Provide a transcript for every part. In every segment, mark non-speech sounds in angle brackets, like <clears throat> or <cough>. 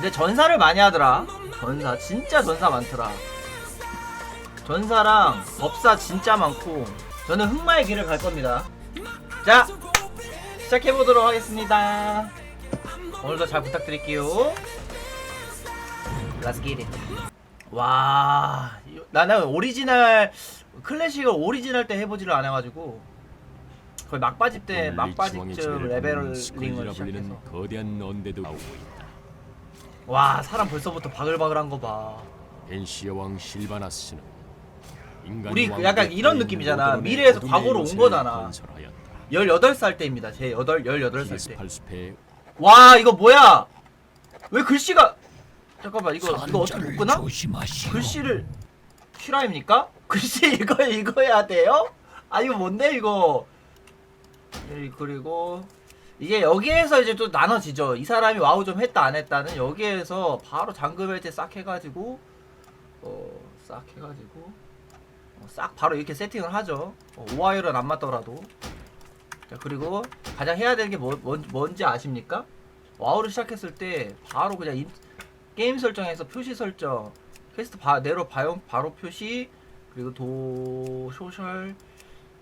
근데 전사를 많이 하더라. 전사 진짜 전사 많더라. 전사랑 법사 진짜 많고 저는 흑마의 길을 갈 겁니다. 자 시작해 보도록 하겠습니다. 오늘도 잘 부탁드릴게요. Let's get it. 와 나는 오리지널 클래식을 오리지널 때 해보지를 않아가지고 거의 막바지 때 막바지쯤 레벨링을 시작해서 거대한 언데도 나오고 있다. 와 사람 벌써부터 바글바글한 거 봐. 벤시아 왕 실바나스는 인간 우리 그 약간 이런 큰 느낌이잖아. 미래에서 과거로 온 거잖아. 건설하였다. 18살 때입니다. 제 8, 18살 때. 와 이거 뭐야? 왜 글씨가 잠깐만 이거 이거 어떻게 못 끄나? 글씨를 실화입니까? <laughs> 글씨 이거 읽어야 돼요? 아 이거 뭔데 이거? 예, 그리고 이게 여기에서 이제 또 나눠지죠. 이 사람이 와우 좀 했다 안 했다는 여기에서 바로 잠금 해제 싹 해가지고 어 싹 해가지고 어, 싹 바로 이렇게 세팅을 하죠. 어, 오하이어는 안 맞더라도 자 그리고 가장 해야 되는 게 뭐, 뭔, 뭔지 아십니까? 와우를 시작했을 때 바로 그냥 인- 게임 설정에서 표시 설정 퀘스트 바, 내로 바용, 바로 표시 그리고 도 소셜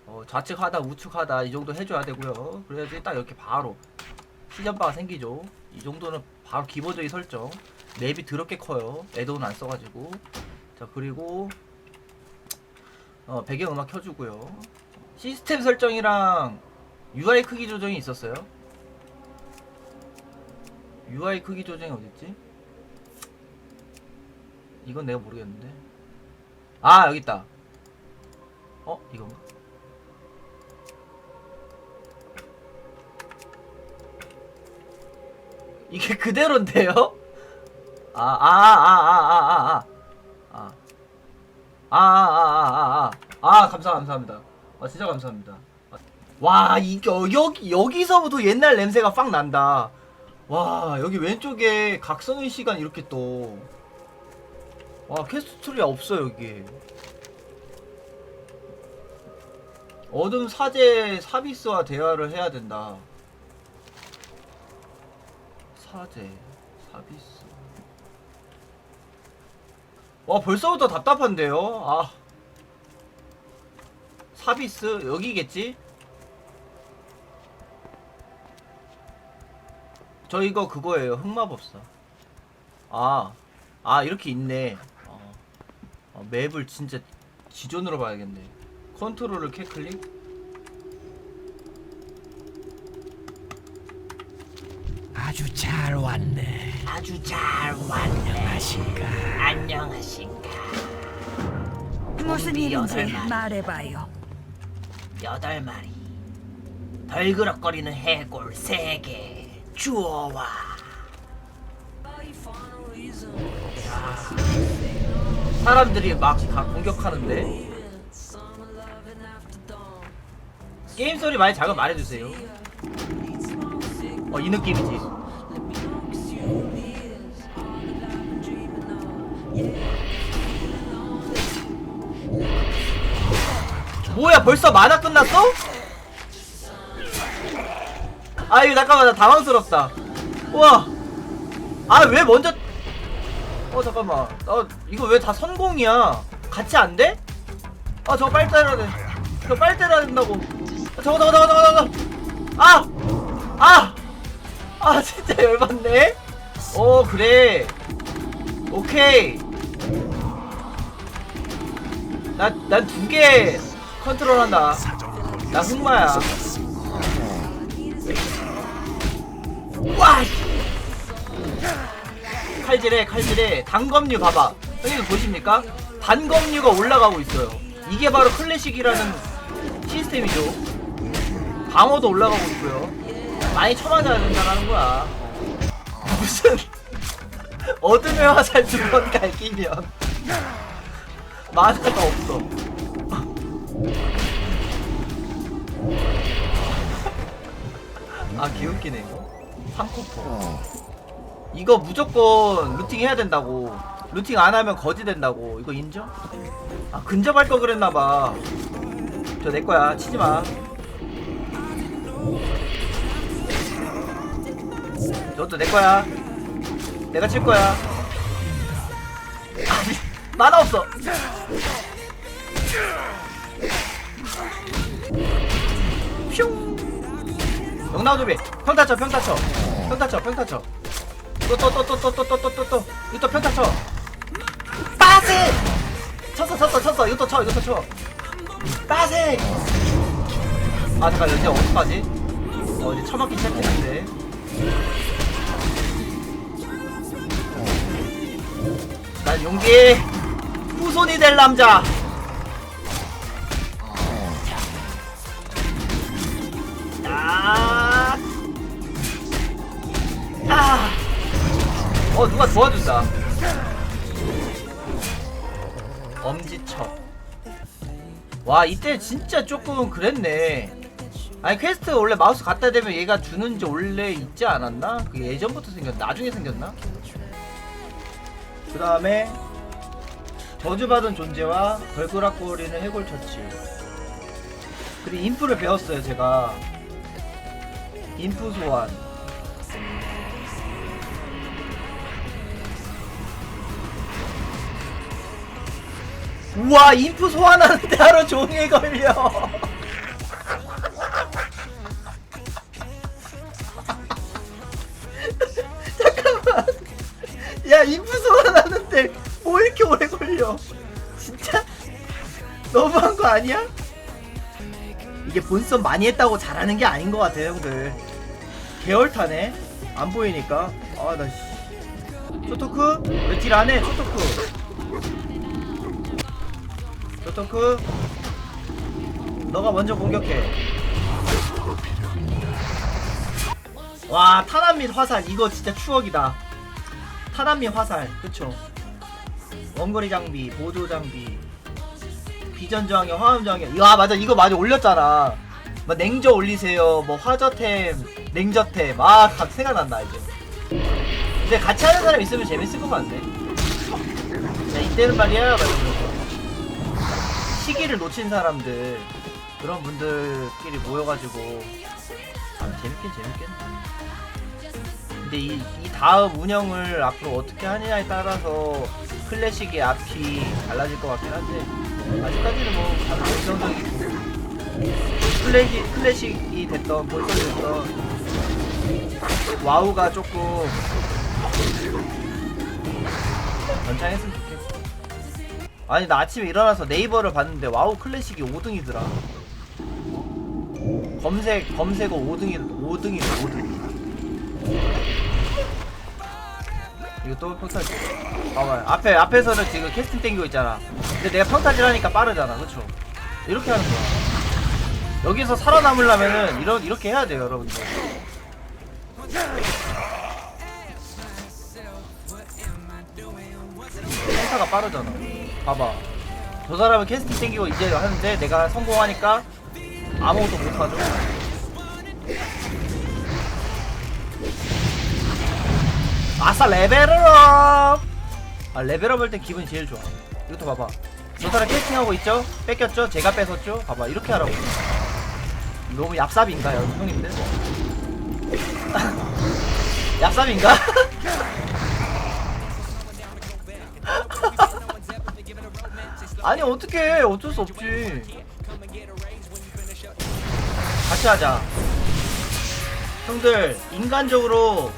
어, 좌측하다 우측하다 이 정도 해줘야 되고요. 그래야지 딱 이렇게 바로 시전바가 생기죠. 이 정도는 바로 기본적인 설정. 맵이 더럽게 커요. 애드온 안 써가지고. 자 그리고 어, 배경음악 켜주고요. 시스템 설정이랑 UI 크기 조정이 있었어요. UI 크기 조정이 어딨지? 이건 내가 모르겠는데. 아 여기 있다. 어 이건가? 이게 그대로인데요? 아, 아, 아, 아, 아, 아, 아. 아, 아, 아, 아, 아. 아, 감사, 감사합니다. 아, 진짜 감사합니다. 와, 이게, 여기, 여기서부터 옛날 냄새가 빡 난다. 와, 여기 왼쪽에 각성의 시간 이렇게 또. 와, 캐스트리 없어, 여기. 어둠 사제 사비스와 대화를 해야 된다. 사제 사비스. 와 벌써부터 답답한데요? 아. 사비스 여기겠지? 저 이거 그거예요 흑마법사. 아, 아 이렇게 있네. 어. 어, 맵을 진짜 지존으로 봐야겠네. 컨트롤을 캐클릭 아주 잘 왔네. 아주 잘 왔네 안녕하신가? 안녕하신가 무슨 일인지 여덟 마리. 말해봐요. 여덟 마리 덜그럭거리는 해골 세 개 주워와 사람들이 막 다 공격하는데 게임 소리 많이 작으면 말해주세요 어 이 느낌이지 뭐야 벌써 만화 끝났어? 아 이거 잠깐만 나 당황스럽다 우와 아 왜 먼저 어 잠깐만 나 이거 왜 다 선공이야 같이 안 돼? 아 저거 빨리 때려야 돼 저거 빨리 때려야 된다고 아, 저거 저거 저거 저거 저거 아! 아! 아 <laughs> 진짜 열받네 어 그래. 오케이. 나난 두 개 컨트롤한다. 나 흑마야. 와! 칼질해 칼질해. 단검류 봐봐. 형님 보십니까? 단검류가 올라가고 있어요. 이게 바로 클래식이라는 시스템이죠. 방어도 올라가고 있고요. 많이 쳐맞아야 된다는 거야 무슨 어둠의 화살 두 번 갈기면 만화가 없어. 아 귀엽기네 이거. 3코퍼. 이거 무조건 루팅 해야 된다고. 루팅 안 하면 거지 된다고. 이거 인정? 아 근접할 거 그랬나봐. 저 내 거야. 치지 마 저것도 내 거야. 내가 칠 거야. 아니 <laughs> 만화 없어. 슝. 영나우 준비. 평타 쳐 평타 쳐 평타 쳐 평타 쳐또 또또또또또또또 이거 또 평타 쳐 빠세! 쳤어 쳤어 쳤어. 이것도 쳐 이것도 쳐. 빠세! 아 잠깐 이제 어떡하지? 어 이제 처맞기 시작했는데 난 용기 후손이 될 남자 아, 아, 어 누가 도와준다. 엄지척. 와 이때 진짜 조금 그랬네. 아니 퀘스트 원래 마우스 갖다 대면 얘가 주는지 원래 있지 않았나? 그 예전부터 생겼나? 나중에 생겼나? 그 다음에 저주받은 존재와 걸그락거리는 해골 처치. 그리고 인프를 배웠어요 제가. 인프 소환. 우와 인프 소환하는데 하루 종일 걸려. <laughs> 아니야? 이게 본선 많이 했다고 잘하는 게 아닌 것 같아요 형들. 계열타네. 안 보이니까. 아나 씨. 초토크? 왜딜 안해? 초토크. 초토크? 너가 먼저 공격해. 와 탄압 및 화살. 이거 진짜 추억이다. 탄압 및 화살. 그쵸? 원거리 장비 보조 장비 비전 저항형 화음 저항형 야. 맞아. 이거 많이 올렸잖아. 뭐 냉저 올리세요. 뭐 화저템 냉저템. 아각 생각난다 이제. 근데 같이 하는 사람 있으면 재밌을 것 같네. 야 이때는 말이야 막 이러면서 시기를 놓친 사람들. 그런 분들끼리 모여가지고. 아 재밌긴 재밌겠네. 근데 이, 이 다음 운영을 앞으로 어떻게 하느냐에 따라서 클래식의 앞이 달라질 것 같긴 한데 아직까지는 뭐 다들 긍정적이고 클래식, 클래식이 됐던 벌써 됐던 와우가 조금 번창했으면 좋겠어. 아니 나 아침에 일어나서 네이버를 봤는데 와우 클래식이 5등이더라. 검색 검색어 5등이 5등이 5등 이거 또 평타. 봐봐요. 앞에 앞에서는 지금 캐스팅 땡기고 있잖아. 근데 내가 평타질 하니까 빠르잖아. 그쵸? 이렇게 하는 거야. 여기서 살아남으려면은 이런 이렇게 해야 돼요 여러분들. 평타가 빠르잖아. 봐봐. 저 사람은 캐스팅 땡기고 이제 하는데 내가 성공하니까 아무것도 못하죠 아싸 레벨업 아 레벨업 할 때 기분이 제일 좋아 이것도 봐봐 저 사람 캐스팅하고 있죠? 뺏겼죠? 제가 뺏었죠? 봐봐 이렇게 하라고 너무 얍삽인가요 형님들? <laughs> 얍삽인가? <laughs> 아니 어떻게 어쩔 수 없지 같이 하자 형들 인간적으로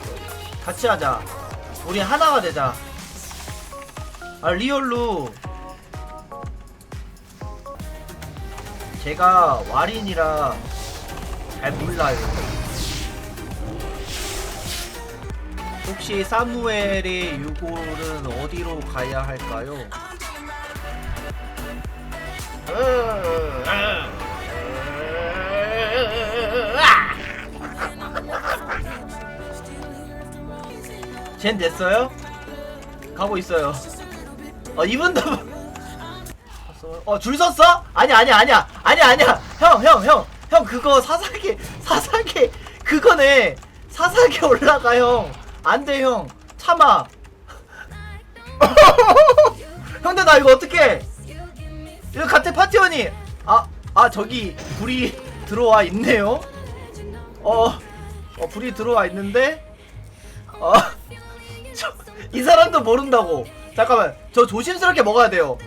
같이 하자. 우리 하나가 되자. 아 리얼로. 제가 와린이라 잘 몰라요. 혹시 사무엘의 유골은 어디로 가야 할까요? 쟨 됐어요? 가고 있어요. 어 이분도 어줄 섰어? 아니 아니 아니야. 아니 아니야. 형 형 형. 형 그거 사사기 사사기. 그거네. 사사기 올라가 형. 안돼 형. 참아. <laughs> 형들 나 이거 어떡해? 이거 같은 파티원이. 아, 아 저기 불이 들어와 있네요. 어, 어 불이 들어와 있는데? 어, 저, 이 사람도 모른다고. 잠깐만, 저 조심스럽게 먹어야 돼요.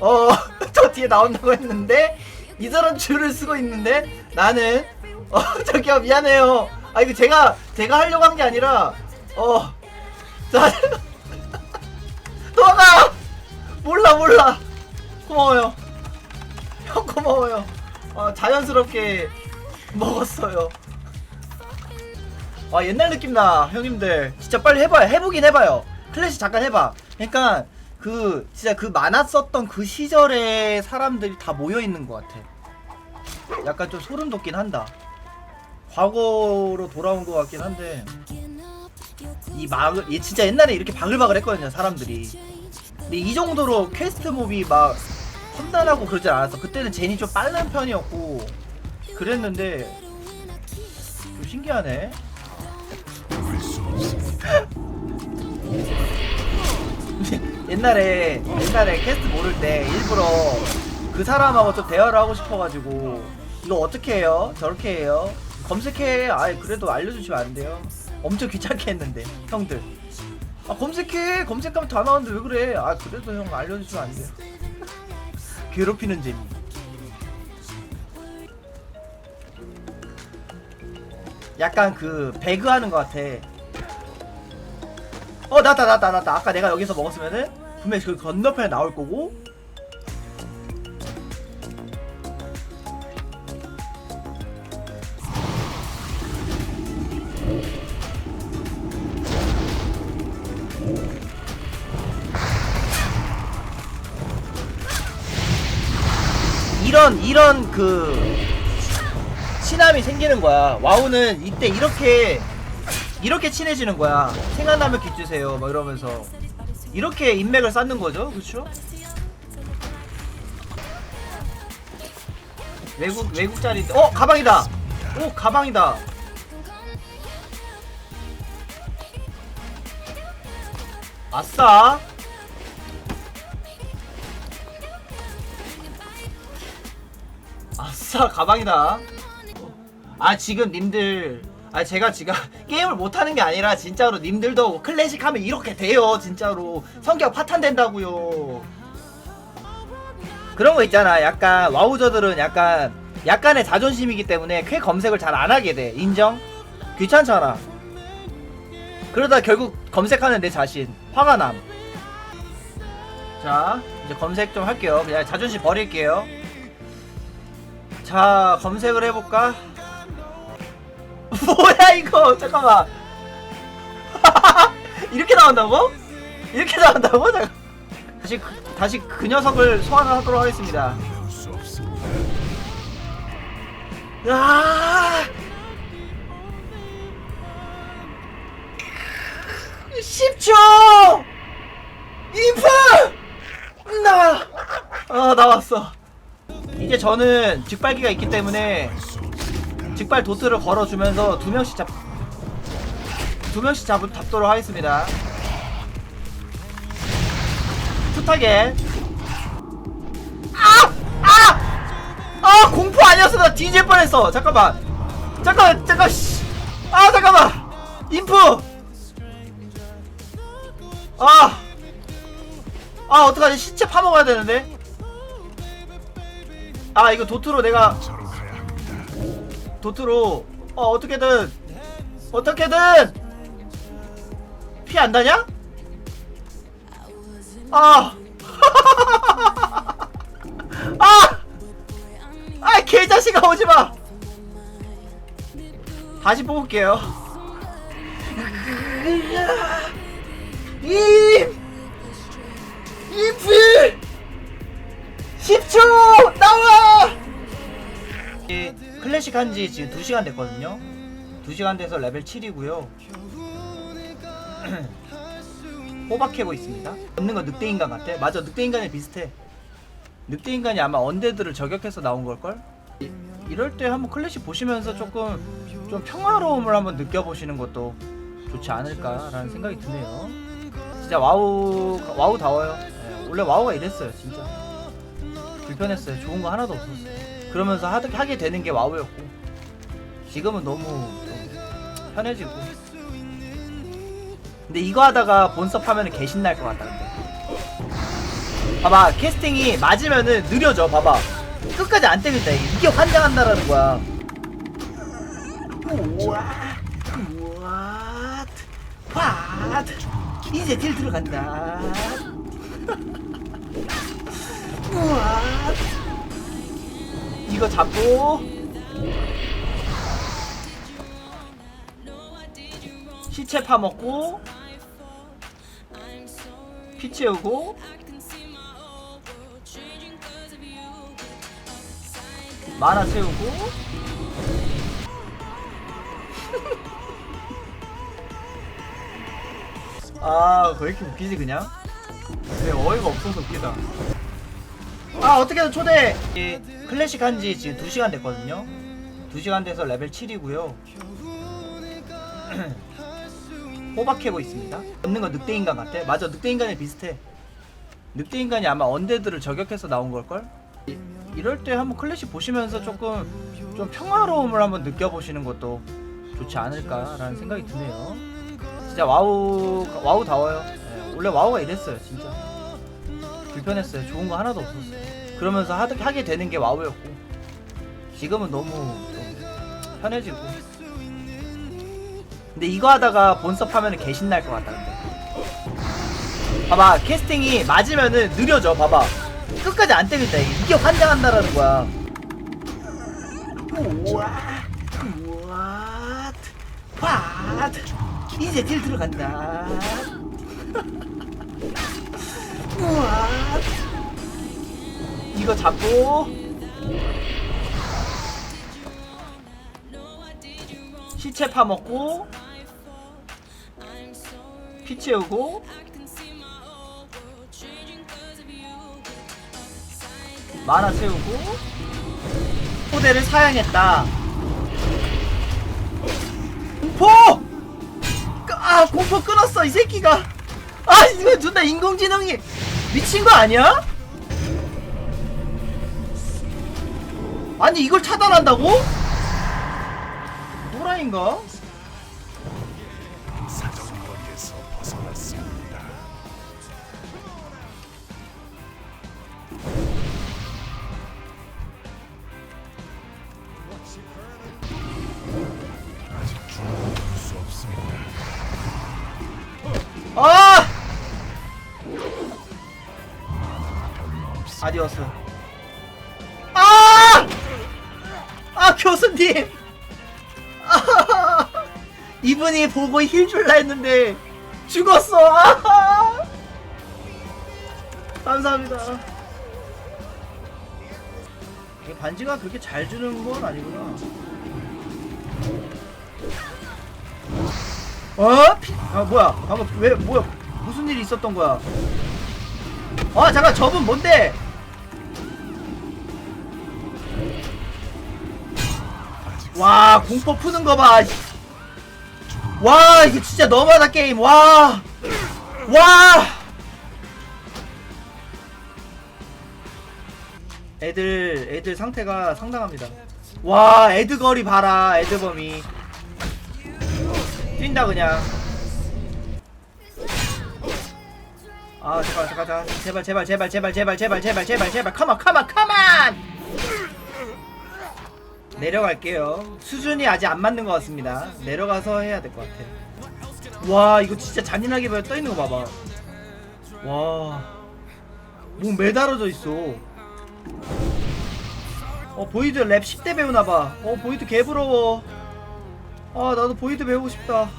어, <laughs> 저 뒤에 나온다고 했는데 이 사람 줄을 쓰고 있는데 나는 어, <laughs> 저기요 미안해요. 아 이거 제가 제가 하려고 한 게 아니라 어, 자 <laughs> 도망가. 몰라 몰라. 고마워요. 형 고마워요. 어, 자연스럽게 먹었어요. 아 옛날 느낌 나 형님들 진짜 빨리 해봐요 해보긴 해봐요 클래식 잠깐 해봐. 그러니까 그 진짜 그 많았었던 그 시절의 사람들이 다 모여 있는 것 같아. 약간 좀 소름 돋긴 한다. 과거로 돌아온 것 같긴 한데 이 막을 이 진짜 옛날에 이렇게 바글바글 했거든요 사람들이. 근데 이 정도로 퀘스트 몹이 막 험난하고 그러지 않았어. 그때는 제니 좀 빠른 편이었고 그랬는데 좀 신기하네 <laughs> 옛날에 옛날에 캐스트 모를 때 일부러 그 사람하고 좀 대화를 하고 싶어가지고 이거 어떻게 해요? 저렇게 해요? 검색해. 아이 그래도 알려주시면 안 돼요. 엄청 귀찮게 했는데 형들. 아 검색해. 검색하면 다 나오는데 왜 그래? 아 그래도 형 알려주시면 안 돼요. <laughs> 괴롭히는 재미. 약간 그 배그 하는 것 같아. 어 나다 나다 나다. 아까 내가 여기서 먹었으면은 분명히 그 건너편에 나올 거고. 이런 이런 그 친함이 생기는 거야. 와우는 이때 이렇게 이렇게 친해지는 거야. 생각나면 깃 주세요. 막 이러면서 이렇게 인맥을 쌓는 거죠, 그렇죠? 외국 외국 자리 어 가방이다. 오 가방이다. 아싸. 아싸 가방이다. 아 지금 님들 아 제가 지금 <laughs> 게임을 못하는 게 아니라 진짜로 님들도 클래식 하면 이렇게 돼요. 진짜로. 성격 파탄된다고요. 그런 거 있잖아. 약간 와우저들은 약간 약간의 자존심이기 때문에 쾌 검색을 잘 안 하게 돼. 인정? 귀찮잖아. 그러다 결국 검색하는 내 자신. 화가 남. 자 이제 검색 좀 할게요. 그냥 자존심 버릴게요. 자 검색을 해볼까? <laughs> 뭐야 이거? 잠깐만. <laughs> 이렇게 나온다고? 이렇게 나온다고? 다시 그, 다시 그 녀석을 소환하도록 하겠습니다. 야 10초! 인프! 나와 아 나왔어. 이제 저는 직발기가 있기 때문에 직발 도트를 걸어주면서 두 명씩 잡, 두 명씩 잡, 잡도록 하겠습니다. 투타겟. 아! 아! 아! 공포 아니었어. 나 뒤질 뻔했어. 잠깐만. 잠깐, 잠깐, 씨. 아, 잠깐만. 인프! 아! 아, 어떡하지? 시체 파먹어야 되는데? 아, 이거 도트로 내가 도트로 어 어떻게든 어떻게든 피안 나냐? 아! <laughs> 아! 아 개자식아 오지마! 다시 뽑을게요 임! 임필! 10초! 나와! 이 클래식 한 지 지금 2시간 됐거든요. 2시간 돼서 레벨 7이고요. <clears throat> 호박해고 있습니다. 얻는 거 늑대인간 같아. 맞아 늑대인간이 비슷해. 늑대인간이 아마 언데드를 저격해서 나온 걸걸? 이- 이럴 때 한번 클래식 보시면서 조금 좀 평화로움을 한번 느껴보시는 것도 좋지 않을까라는 생각이 드네요. 진짜 와우 와우다워요. 예, 원래 와우가 이랬어요 진짜. 불편했어요. 좋은 거 하나도 없었어요 그러면서 하, 하게 되는 게 와우였고 지금은 너무 좀 편해지고. 근데 이거 하다가 본섭 하면은 개 신날 것 같다 근데. 봐봐 캐스팅이 맞으면은 느려져 봐봐. 끝까지 안 때린다 이게. 환장한다라는 거야. 우와 와 이제 딜 들어간다. <laughs> 우와 이거 잡고 시체 파먹고 피 채우고 만화 채우고 <laughs> 아, 왜 이렇게 웃기지 그냥? 네, 어이가 없어서 웃기다. 아, 어떻게든 초대 이 클래식 한지 지금 2시간 됐거든요. 2시간 돼서 레벨 7이고요. <clears throat> 호박해보 있습니다. 얻는 건 늑대인간 같아. 맞아, 늑대인간이 비슷해. 늑대인간이 아마 언데드를 저격해서 나온 걸걸? 이- 이럴 때 한번 클래식 보시면서 조금 좀 평화로움을 한번 느껴보시는 것도 좋지 않을까라는 생각이 드네요. 진짜 와우 와우 다워요. 예, 원래 와우가 이랬어요, 진짜. 불편했어요. 좋은 거 하나도 없었어요. 그러면서 하, 하게 되는 게 와우였고 지금은 너무 좀 편해지고. 근데 이거 하다가 본섭 하면은 개 신날 것 같다 근데. 봐봐 캐스팅이 맞으면은 느려져 봐봐 끝까지 안 때린다 이게 환장한다라는 거야 우와 우와 와 이제 딜 들어간다 <laughs> 이거 잡고. 시체 파먹고. 피 채우고. 만화 채우고. 포대를 사양했다. 공포! 끄- 아 공포 끊었어 이 새끼가. 아 이거 존나 인공지능이 미친 거 아니야? 아니 이걸 차단한다고? 호라인가? 아! 아디오스. 아! 아, 교수님! 아! 이분이 보고 힐 줄라 했는데 죽었어! 아! 감사합니다. 반지가 그렇게 잘 주는 건 아니구나. 어? 피... 아 뭐야 방금 왜 뭐야 무슨 일이 있었던 거야 아 잠깐 저분 뭔데 와 공포 푸는 거 봐 와 이거 진짜 너무하다 게임. 와 와. 애들 애들 상태가 상당합니다. 와 애드 거리 봐라 애드범이 뛴다 그냥. 아 잠깐 잠깐 잠깐 제발. 제발 제발 제발 제발 제발 제발 제발 제발. 컴온 컴온 컴온 내려갈게요. 수준이 아직 안 맞는 것 같습니다. 내려가서 해야 될 것 같아 와 이거 진짜 잔인하게 보여 떠있는 거 봐봐. 와 뭐 매달아져 있어. 어 보이드 랩 10대 배우나봐. 어 보이드 개부러워. 아 나도 보이드 배우고 싶다.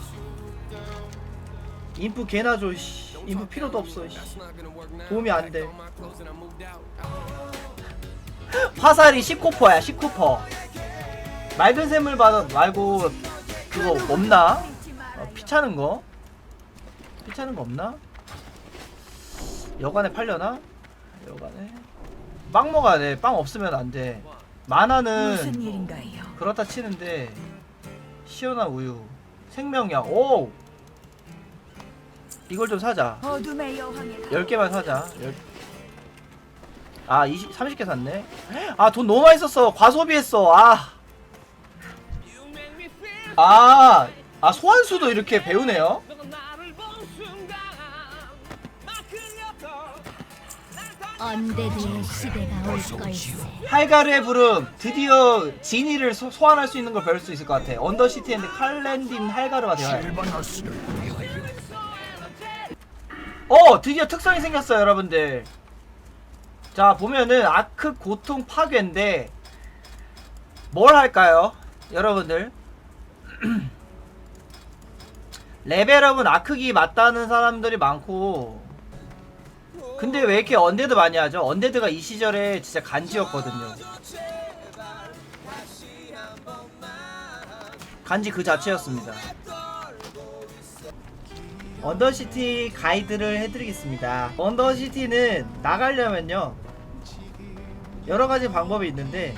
인프 개나 줘 씨. 인프 필요도 없어 씨. 도움이 안 돼. <laughs> 화살이 10코퍼야 10코퍼 맑은 샘을 받아 말고 그거 없나? 어, 피 차는 거? 피 차는 거 없나? 여관에 팔려나? 여관에? 빵 먹어야 돼 빵 없으면 안 돼. 무슨 만화는 일인가요? 그렇다 치는데 시원한 우유 생명약. 오 이걸 좀 사자. 어둠의 여왕의 10개만 사자. 10... 아 20, 30개 샀네. 아 돈 너무 많이 썼어. 과소비했어. 아 아, 아 소환수도 이렇게 배우네요. 할가르의 부름 드디어 지니를 소, 소환할 수 있는 걸 배울 수 있을 것 같아. 언더시티의 칼렌딘 할가르가 되어요. 어 드디어 특성이 생겼어요 여러분들. 자 보면은 아크 고통 파괴인데 뭘 할까요 여러분들? <clears throat> 레벨업은 아크기 맞다는 사람들이 많고 근데 왜 이렇게 언데드 많이 하죠 언데드가 이 시절에 진짜 간지였거든요 간지 그 자체였습니다 언더시티 가이드를 해드리겠습니다. 언더시티는 나가려면요 여러 가지 방법이 있는데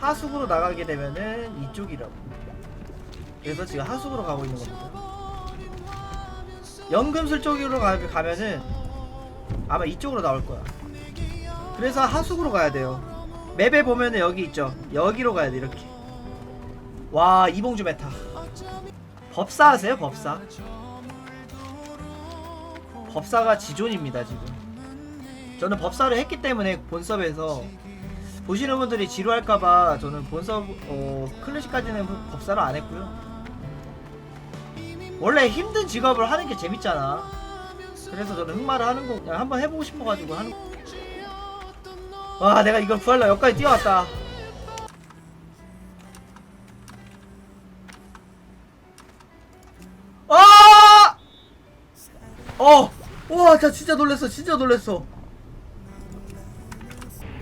하숙으로 나가게 되면은 이쪽이라고. 그래서 지금 하숙으로 가고 있는 겁니다. 연금술 쪽으로 가, 가면은 아마 이쪽으로 나올 거야. 그래서 하숙으로 가야 돼요. 맵에 보면은 여기 있죠. 여기로 가야 돼 이렇게. 와 이봉주 메타. 법사 하세요 법사. 법사가 지존입니다 지금 저는 법사를 했기 때문에 본섭에서 보시는 분들이 지루할까봐 저는 본섭 어, 클래식까지는 법사를 안 했고요 원래 힘든 직업을 하는 게 재밌잖아 그래서 저는 흑마를 하는 거 그냥 한번 해보고 싶어가지고 하는 와 내가 이걸 구하려 여기까지 뛰어왔다 아! 어! 와, 나 진짜 놀랬어. 진짜 놀랬어.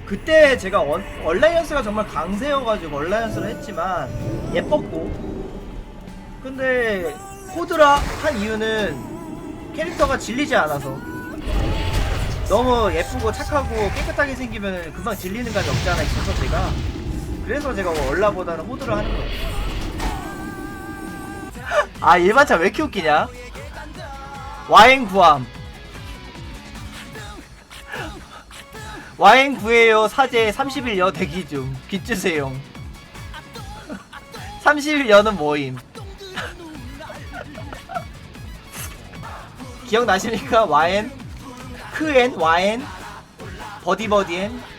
그때 제가 원, 얼라이언스가 정말 강세여가지고 얼라이언스를 했지만 예뻤고 근데 호드라 한 이유는 캐릭터가 질리지 않아서. 너무 예쁘고 착하고 깨끗하게 생기면 금방 질리는 감이 없지 않아 있어서 제가. 그래서 제가 얼라보다는 호드를 하는 거예요. <laughs> 아 일반차 왜 이렇게 웃기냐? 와행 구함. 와행 구해요 사제 30일 여 대기 중. 빚주세요 30일 여는 <laughs> 모임 기억나십니까? 와엔? 크엔 와엔? 버디버디엔